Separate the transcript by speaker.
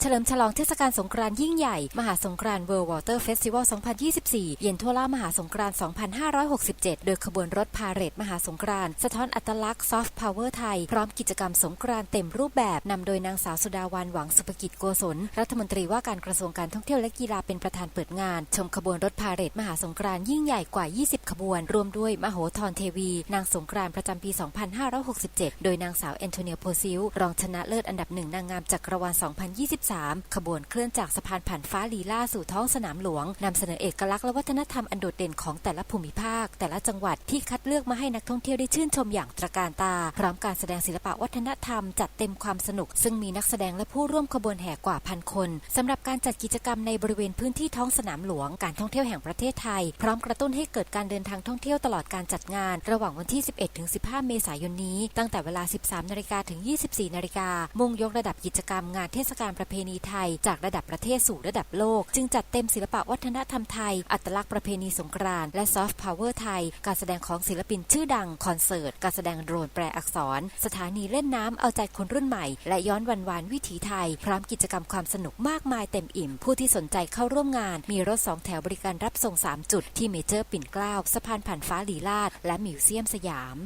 Speaker 1: เฉลิมฉลองเทศกาลสงกรานต์ยิ่งใหญ่ มหาสงกรานต์ World Water Festival 2024 เย็นทั่วล่ามหาสงกรานต์ 2567 โดยขบวนรถพาเหรดมหาสงกรานต์สะท้อนอัตลักษณ์ซอฟต์พาวเวอร์ไทย พร้อมกิจกรรมสงกรานต์เต็มรูปแบบนำโดยนางสาวสุดาวันหวังสุภกิจโกศล รัฐมนตรีว่าการกระทรวงการท่องเที่ยวและกีฬาเป็นประธานเปิดงาน ชมขบวนรถพาเหรดมหาสงกรานต์ยิ่งใหญ่กว่า 20 ขบวน รวมด้วยมโหธรเทวี นางสงกรานต์ประจำปี 2567 โดยนางสาวแอนโทเนียโพซิลรองชนะเลิศอันดับหนึ่งนางงามจักรวาล 2023ขบวนเคลื่อนจากสะพานผ่านฟ้าลีลาสู่ท้องสนามหลวงนำเสนอเอกลักษณ์และวัฒนธรรมอันโดดเด่นของแต่ละภูมิภาค แต่ละจังหวัดที่คัดเลือกมาให้นักท่องเที่ยวได้ชื่นชมอย่างตระการตา พร้อมการแสดงศิลปะวัฒนธรรม จัดเต็มความสนุก ซึ่งมีนักแสดงและผู้ร่วมขบวนแห่กว่าพันคนสำหรับการจัดกิจกรรมในบริเวณพื้นที่ท้องสนามหลวง การท่องเที่ยวแห่งประเทศไทย พร้อมกระตุ้นให้เกิดการเดินทางท่องเที่ยวตลอดการจัดงาน ระหว่างวันที่ 11-15 เมษายนนี้ ตั้งแต่เวลา 13นาฬิกาถึง 24นาฬิกามุ่งยกระดับกิจกรรมงานเทศกาลประเพณีไทย จากระดับประเทศสู่ระดับโลก จึงจัดเต็มศิลปะวัฒนธรรมไทย อัตลักษณ์ประเพณีสงกรานต์และซอฟต์พาวเวอร์ไทย การแสดงของศิลปินชื่อดัง คอนเสิร์ต การแสดงโดรนแปลอักษร สถานีเล่นน้ำเอาใจคนรุ่นใหม่ และย้อนวันวานวิถีไทย พร้อมกิจกรรมความสนุกมากมายเต็มอิ่ม ผู้ที่สนใจเข้าร่วมงาน มีรถสองแถวบริการรับส่ง 3 จุด ที่เมเจอร์ปิ่นเกล้าสะพานผ่านฟ้าลีลาดและมิวเซียมสยาม